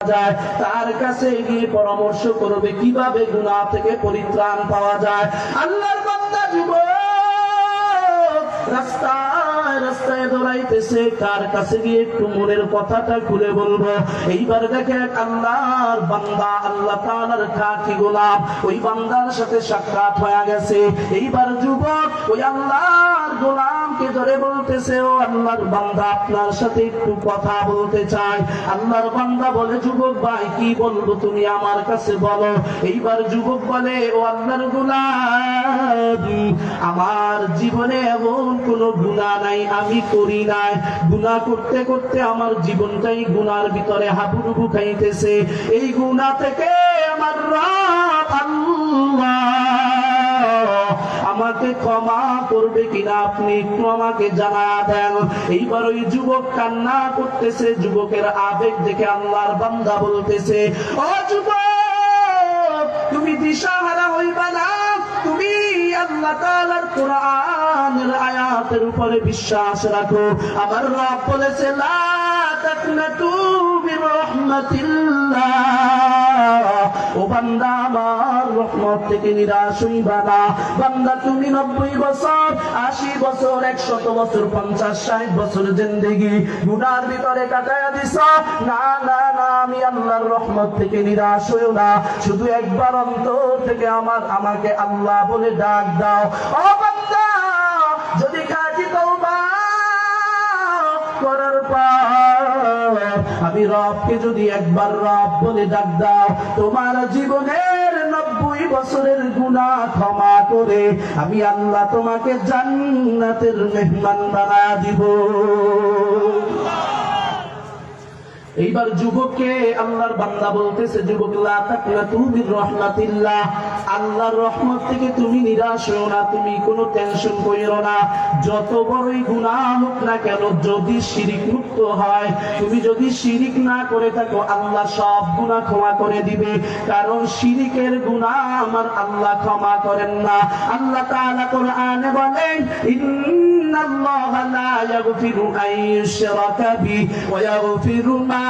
যায়, তার কাছে গিয়ে পরামর্শ করবে কীভাবে গুণা থেকে পরিত্রাণ পাওয়া যায়। আল্লাহর বান্দা যুবক, রাস্তায় রাস্তায় দৌড়াইতেছে, কার কাছে গিয়ে একটু মনের কথাটা খুলে বলব? এইবার দেখে আল্লাহর বান্দা, আল্লাহ তাআলার খাঁটি গোলাম ওই বান্দার সাথে সাক্ষাৎ হয়ে গেছে। এইবার যুবক ওই আল্লাহর গোলামকে ধরে বলতেছে, ও আল্লাহর বান্দা, আপনার সাথে একটু কথা বলতে আল্লাহর বান্দা বলে, যুবক ভাই, কি বলব তুমি আমার কাছে বলো। এইবার যুবক বলে, ও আল্লাহর গোলাম, আমার জীবনে এমন কোনো গুণা নাই আমি করি নাই। গুণা করতে করতে আমার জীবনটাই গুনার ভিতরে হাবুডুবু খাইতেছে। এই গুণা থেকে আমার আল্লাহ আমাকে ক্ষমা করবে কিনা আপনি একটু আমাকে জানা দেন। এইবার ওই যুবক কান্না করতেছে, যুবকের আবেগ দেখে আল্লাহর বান্দা বলতেছে, ও যুবক, তুমি দিশাহারা হইবা না? আল্লাহ তাআলার কোরআনের আয়াতের উপরে বিশ্বাস রাখো। আমার রব বলেছে লা তাকনাতু বিরহমাতিল্লাহ। রাহমাতিল্লাহ ও বান্দা, আমার রহমত থেকে নিরাশ হইবা না। বান্দা, তুমি নব্বই বছর, আশি বছর, একশত বছর, পঞ্চাশ, ষাট বছর জিন্দেগি গুনার ভিতরে না না না, আমি আল্লাহর রহমত থেকে নিরাশ হইও না। শুধু একবার অন্তর থেকে আমার, আমাকে আল্লাহ বলে ডাক দাও। ও বান্দা, যদি খাঁটি তওবা আমি রবকে যদি একবার রব বলে ডাক দাও, তোমার জীবনের নব্বই বছরের গুণা ক্ষমা করে আমি আল্লাহ তোমাকে জান্নাতের মেহমান বানা দিব। এইবার যুবককে আল্লাহর বান্দা বলতেছে, যুবক আল্লাহর রহমত থেকে তুমি নিরাশ না, তুমি কোনো টেনশন কইরো না। যত বড়ই হোক না কেন, যদি শিরিক মুক্ত হয়, তুমি যদি শিরিক না করে থাকো, আল্লাহ সব ক্ষমা করে দিবে। কারণ শিরিকের গুনাহ আমার আল্লাহ ক্ষমা করেন না। আল্লাহ তাআলা কোরআনে বলেন, ইন্নাল্লাহা লা ইয়াগফিরু আন ইউশরাকা বি ওয়া ইয়াগফিরু মা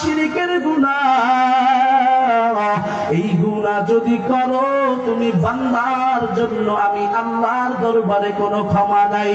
শিরিকের গুণা। এই গুণা যদি করো, তুমি বান্দার জন্য আমি আল্লাহর দরবারে কোনো ক্ষমা নাই।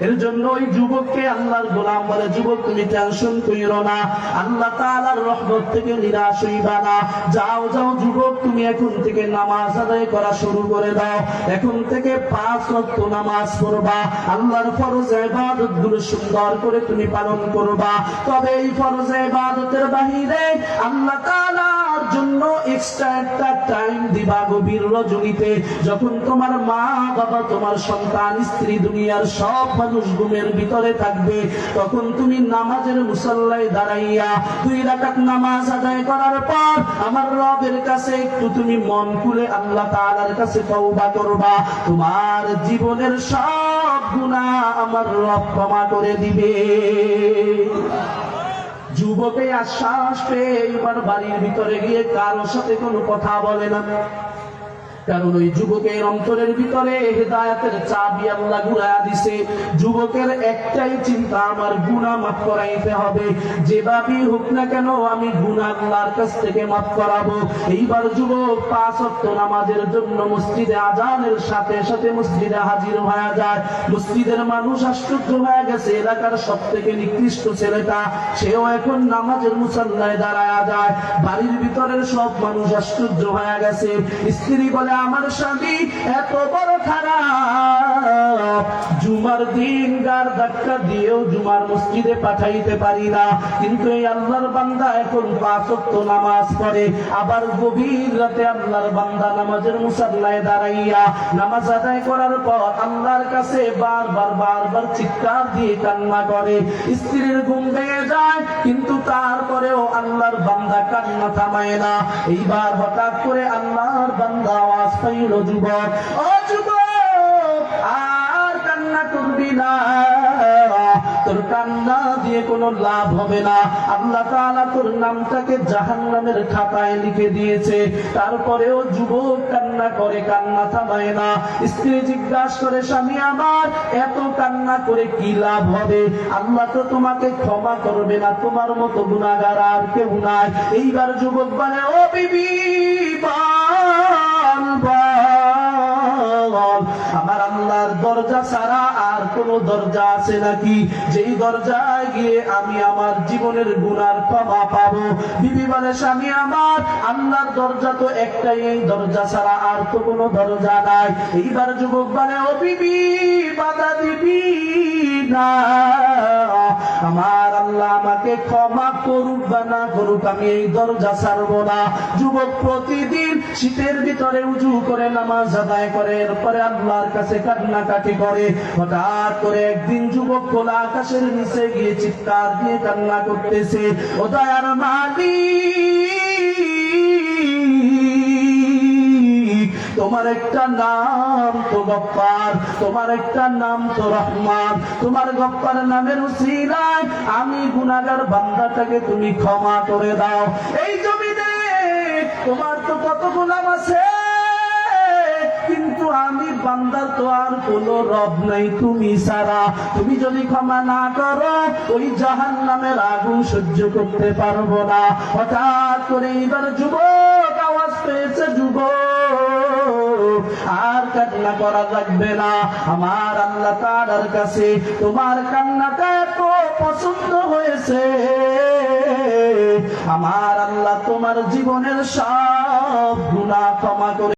এর জন্য ওই যুবককে আল্লাহর গোলাম বলে, যুবক, তুমি টেনশন কইরো না। আল্লাহ তাআলার রহমত থেকে নিরাশ হইবা না। যাও যাও যুবক, তুমি এখন থেকে নামাজ আদায় করা শুরু করে দাও। এখন থেকে পাঁচ ওয়াক্ত নামাজ পড়বা। আল্লাহর ফরজ ইবাদতগুলো সুন্দর করে তুমি পালন করবা। তবে এই ফরজ ইবাদতের বাহিরে আল্লাহ তাআলার জন্য এক্সট্রা একটা টাইম দিবা গভীর রজনীতে। যখন তোমার মা, বাবা, তোমার সন্তান, স্ত্রী, দুনিয়ার সব মানুষ ঘুমের ভিতরে থাকবে, তখন তুমি নামাজের মুসল্লায় দাঁড়াইয়া দুই রাকাত নামাজ আদায় করার পর আমার রবের কাছে একটু তুমি মন খুলে আল্লাহ তাআলার কাছে তওবা করবা। তোমার জীবনের সব গুনাহ আমার রব ক্ষমা করে দিবে। যুবকে আশ্বাস পেয়ে এবার বাড়ির ভিতরে গিয়ে কারও সাথে কোনো কথা বলে না। কারণ ওই যুবকের অন্তরের ভিতরে হেদায়াতের চাবি আল্লাহ ঘুরাইয়া দিছে। যুবকের একটাই চিন্তা, আমার গুনাহ মাফ করাইতে হবে। যেভাবেই হোক না কেন, আমি গুনাহ আল্লাহর কাছ থেকে মাফ করাবো। এইবার যুবক পাঁচ ওয়াক্ত নামাজের জন্য মসজিদে আজানের সাথে সাথে মসজিদে হাজির হয়ে যায়। মসজিদের মানুষ আশ্চর্য হয়ে গেছে, এলাকার সব থেকে নিকৃষ্ট ছেলেটা, সেও এখন নামাজের মুসল্লায় দাঁড়ায় যায়। বাড়ির ভিতরের সব মানুষ আশ্চর্য হয়ে গেছে। স্ত্রী বলে আমার স্বামী এত বড় খারাপ। জুমার দিন গার ধাক্কা দিয়েও জুমার মসজিদে পাঠাইতে পারি না। কিন্তু এই আল্লাহর বান্দা এখন পাঁচ নামাজ পড়ে। আবার গভীর রাতে আল্লাহর বান্দা নামাজের মুসাল্লায় দাঁড়াইয়া নামাজ আদায় করার পর আল্লাহর কাছে বারবার বারবার চিৎকার দিয়ে কান্না করে। স্ত্রীর ঘুম ভেঙে যায়, কিন্তু তারপরেও আল্লাহর বান্দা কান্না থামায় না। এইবার হঠাৎ করে আল্লাহর বান্দা আওয়াজ পাইল, যুবক, ও যুবক আর কান্না করবি না। তোর কান্না দিয়ে কোনো লাভ হবে না। আল্লাহ তোর নামটাকে খাতায় লিখে দিয়েছে। তারপরেও যুবক কান্না করে, কান্না থামায় না। স্ত্রী জিজ্ঞাসা করে, স্বামী, আমার এত কান্না করে কি লাভ হবে? আল্লাহ তো তোমাকে ক্ষমা করবে না। তোমার মতো গুণাগার আর কেউ নাই। এইবার যুবক বলে, ও বিবি দরজা ছাড়া আর কোন দরজা আছে নাকি? যেই দরজায় গিয়ে আমি আমার জীবনের গুনার ক্ষমা পাবো। বিবি বলে, স্বামী আমার, আল্লাহর দরজা তো একটাই, এই দরজা ছাড়া আর তো কোনো দরজা নাই। এইবার যুবক বলে, ও বিবি, বাধা দিবি না। আমার আল্লাহ আমাকে ক্ষমা করুক বা না করুক, আমি এই দরজা ছাড়ব না। যুবক প্রতিদিন শীতের ভিতরে উজু করে নামাজ আদায় করে, এরপরে আল্লাহর কাছে কান্নাকাটি করে। হঠাৎ করে একদিন যুবক খোলা আকাশের নিচে গিয়ে চিৎকার দিয়ে কান্না করতেছে, ও দয়ার মালিক! তোমার একটা নাম তো গপ্পার, তোমার একটা নাম তো রহমান তোমার গপ্পার নামের আমি গুনাগার বান্দাটাকে তুমি ক্ষমা করে দাও। এই জমিনে তোমার তো কত গোলাম আছে, কিন্তু আমি তো আর কোনো রব নাই তুমি সারা তুমি যদি ক্ষমা না করো, ওই জাহান নামের আগুন সহ্য করতে পারব না। হঠাৎ করে এবার যুবক আওয়াজ পেয়েছে, যুবক। আর কান্না করা লাগবে না। আমার আল্লাহ তার কাছে তোমার কান্নাটা এত পছন্দ হয়েছে। আমার আল্লাহ তোমার জীবনের সব গুণা ক্ষমা করে